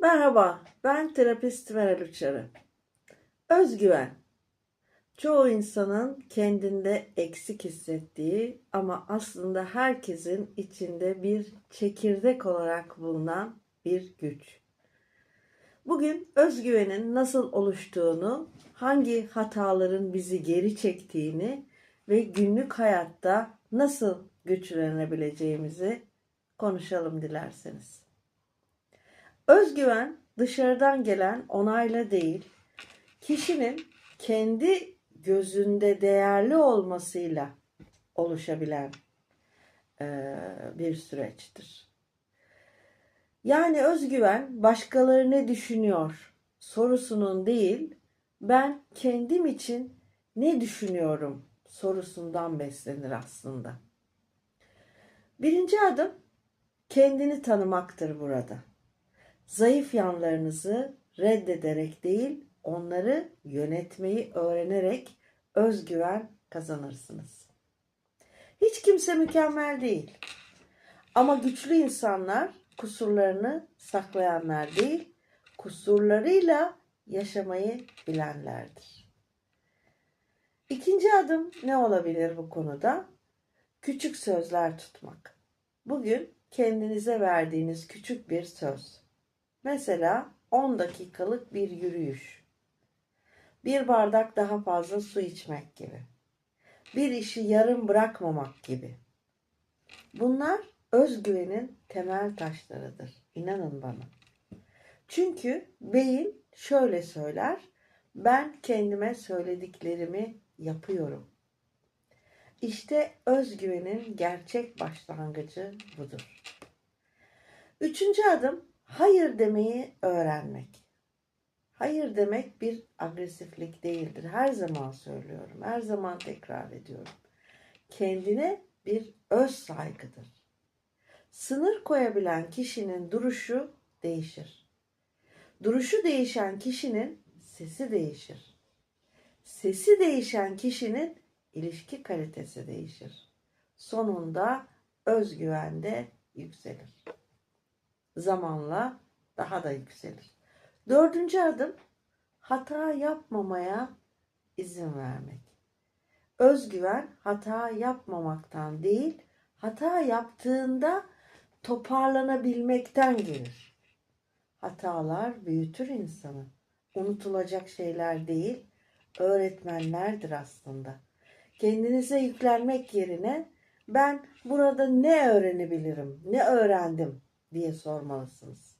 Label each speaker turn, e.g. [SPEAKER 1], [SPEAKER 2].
[SPEAKER 1] Merhaba, ben terapist Meral Uçarı. Özgüven. Çoğu insanın kendinde eksik hissettiği ama aslında herkesin içinde bir çekirdek olarak bulunan bir güç. Bugün özgüvenin nasıl oluştuğunu, hangi hataların bizi geri çektiğini ve günlük hayatta nasıl güçlenebileceğimizi konuşalım dilerseniz. Özgüven dışarıdan gelen onayla değil, kişinin kendi gözünde değerli olmasıyla oluşabilen eee, bir süreçtir. Yani özgüven başkaları ne düşünüyor sorusunun değil, ben kendim için ne düşünüyorum sorusundan beslenir aslında. Birinci adım kendini tanımaktır burada. Zayıf yanlarınızı reddederek değil, onları yönetmeyi öğrenerek özgüven kazanırsınız. Hiç kimse mükemmel değil. Ama güçlü insanlar kusurlarını saklayanlar değil, kusurlarıyla yaşamayı bilenlerdir. İkinci adım ne olabilir bu konuda? Küçük sözler tutmak. Bugün kendinize verdiğiniz küçük bir söz. Mesela 10 dakikalık bir yürüyüş. Bir bardak daha fazla su içmek gibi. Bir işi yarım bırakmamak gibi. Bunlar özgüvenin temel taşlarıdır. İnanın bana. Çünkü beyin şöyle söyler. Ben kendime söylediklerimi yapıyorum. İşte özgüvenin gerçek başlangıcı budur. Üçüncü adım hayır demeyi öğrenmek. Hayır demek bir agresiflik değildir. Her zaman söylüyorum. Her zaman tekrar ediyorum. Kendine bir öz saygıdır. Sınır koyabilen kişinin duruşu değişir. Duruşu değişen kişinin sesi değişir. Sesi değişen kişinin ilişki kalitesi değişir. Sonunda özgüven de yükselir zamanla daha da yükselir. Dördüncü adım hata yapmamaya izin vermek. Özgüven hata yapmamaktan değil, hata yaptığında toparlanabilmekten gelir. Hatalar büyütür insanı. Unutulacak şeyler değil, öğretmenlerdir aslında. Kendinize yüklenmek yerine ben burada ne öğrenebilirim, ne öğrendim diye sormalısınız.